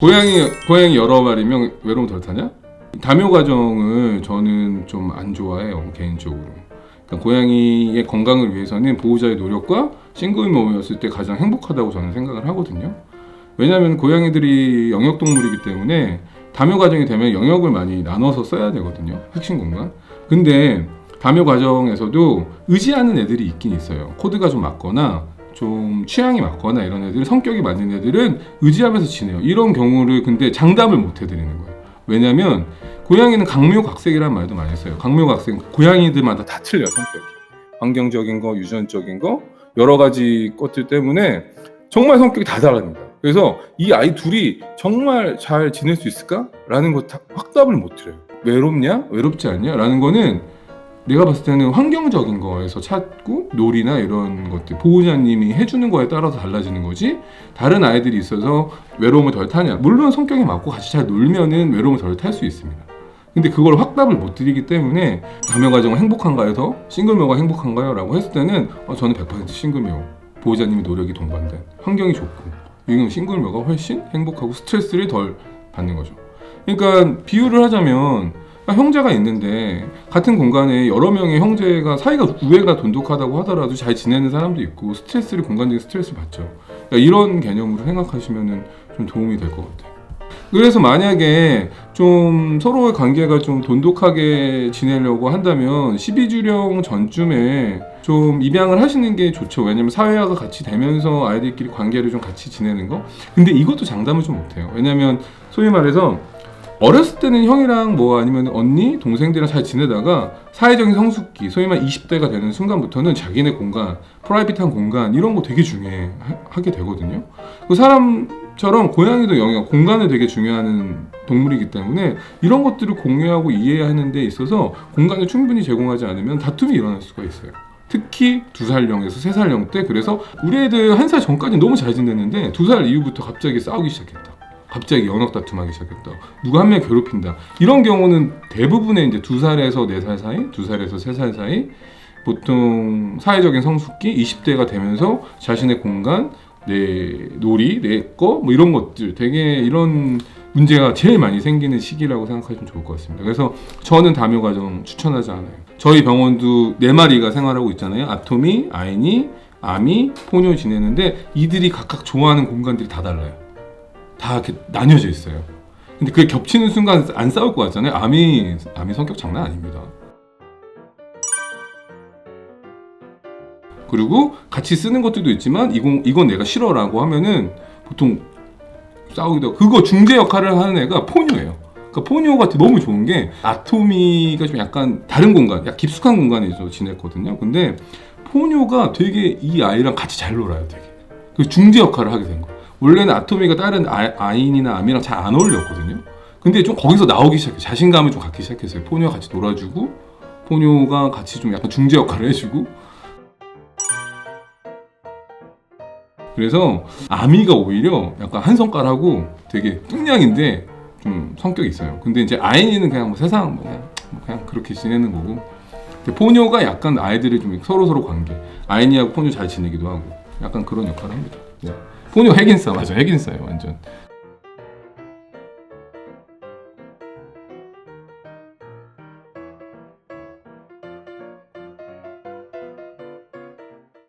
고양이 고양이 여러 마리면 외로움 덜 타냐? 다묘 가정을 저는 좀 안 좋아해요 개인적으로. 그러니까 고양이의 건강을 위해서는 보호자의 노력과 싱글 모였을 때 가장 행복하다고 저는 생각을 하거든요. 왜냐하면 고양이들이 영역 동물이기 때문에 다묘 가정이 되면 영역을 많이 나눠서 써야 되거든요. 핵심 공간. 근데 다묘 가정에서도 의지하는 애들이 있긴 있어요. 코드가 좀 맞거나 좀 취향이 맞거나 이런 애들 성격이 맞는 애들은 의지하면서 지내요. 이런 경우를 근데 장담을 못 해드리는 거예요. 왜냐하면 고양이는 강묘각색이라는 말도 많이 써요. 강묘각색 고양이들마다 다 틀려 성격이. 환경적인 거, 유전적인 거 여러 가지 것들 때문에 정말 성격이 다 다릅니다. 그래서 이 아이 둘이 정말 잘 지낼 수 있을까?라는 거다 확답을 못 드려요. 외롭냐? 외롭지 않냐? 라는 거는 내가 봤을 때는 환경적인 거에서 찾고 놀이나 이런 것들 보호자님이 해주는 거에 따라서 달라지는 거지 다른 아이들이 있어서 외로움을 덜 타냐 물론 성격이 맞고 같이 잘 놀면은 외로움을 덜 탈 수 있습니다 근데 그걸 확답을 못 드리기 때문에 가명 가정은 행복한가요?서 싱글묘가 행복한가요? 라고 했을 때는 어, 저는 100% 싱글묘 보호자님의 노력이 동반된 환경이 좋고 이건 싱글묘가 훨씬 행복하고 스트레스를 덜 받는 거죠 그러니까 비유를 하자면 그러니까 형제가 있는데 같은 공간에 여러 명의 형제가 사이가 우애가 돈독하다고 하더라도 잘 지내는 사람도 있고 스트레스를 공간적인 스트레스를 받죠. 그러니까 이런 개념으로 생각하시면은 좀 도움이 될 것 같아요. 그래서 만약에 좀 서로의 관계가 좀 돈독하게 지내려고 한다면 12주령 전쯤에 좀 입양을 하시는 게 좋죠. 왜냐면 사회화가 같이 되면서 아이들끼리 관계를 좀 같이 지내는 거. 근데 이것도 장담을 좀 못해요. 왜냐면 소위 말해서 어렸을 때는 형이랑 뭐 아니면 언니, 동생들이랑 잘 지내다가 사회적인 성숙기, 소위 말 20대가 되는 순간부터는 자기네 공간, 프라이빗한 공간 이런 거 되게 중요하게 되거든요. 그 사람처럼 고양이도 영역, 공간을 되게 중요하는 동물이기 때문에 이런 것들을 공유하고 이해하는 데 있어서 공간을 충분히 제공하지 않으면 다툼이 일어날 수가 있어요. 특히 두 살령에서 세 살령 때 그래서 우리 애들 한 살 전까지 너무 잘 지냈는데 두 살 이후부터 갑자기 싸우기 시작했다. 갑자기 연역 다툼하기 시작했다. 누가 한 명 괴롭힌다. 이런 경우는 대부분의 이제 두 살에서 네 살 사이, 두 살에서 세 살 사이, 보통 사회적인 성숙기 20대가 되면서 자신의 공간, 내 놀이, 내 거, 뭐 이런 것들 되게 이런 문제가 제일 많이 생기는 시기라고 생각하시면 좋을 것 같습니다. 그래서 저는 다묘 가정 추천하지 않아요. 저희 병원도 네 마리가 생활하고 있잖아요. 아토미, 아이니, 아미, 포뇨 지내는데 이들이 각각 좋아하는 공간들이 다 달라요. 다 이렇게 나뉘어져 있어요. 근데 그게 겹치는 순간 안 싸울 것 같잖아요. 아미 아미 성격 장난 아닙니다. 그리고 같이 쓰는 것들도 있지만 이건 이건 내가 싫어라고 하면은 보통 싸우기도 그거 중재 역할을 하는 애가 포뇨예요. 그러니까 포뇨가 너무 좋은 게 아토미가 좀 약간 다른 공간, 약 깊숙한 공간에서 지냈거든요. 근데 포뇨가 되게 이 아이랑 같이 잘 놀아요, 되게. 그 중재 역할을 하게 된 거예요. 원래는 아토미가 다른 아, 아인이나 아미랑 잘 안 어울렸거든요. 근데 좀 거기서 나오기 시작해. 자신감을 좀 갖기 시작했어요. 포뇨가 같이 놀아주고, 포뇨가 같이 좀 약간 중재 역할을 해주고. 그래서 아미가 오히려 약간 한 손가락하고 되게 뚱냥인데 좀 성격이 있어요. 근데 이제 아인이는 그냥 뭐 세상 뭐 그냥, 뭐 그냥 그렇게 지내는 거고. 포뇨가 약간 아이들이 좀 서로 서로 관계. 아인이하고 포뇨 잘 지내기도 하고 약간 그런 역할을 합니다. 네. 포뇨 핵인싸. 맞아 핵인싸예요 완전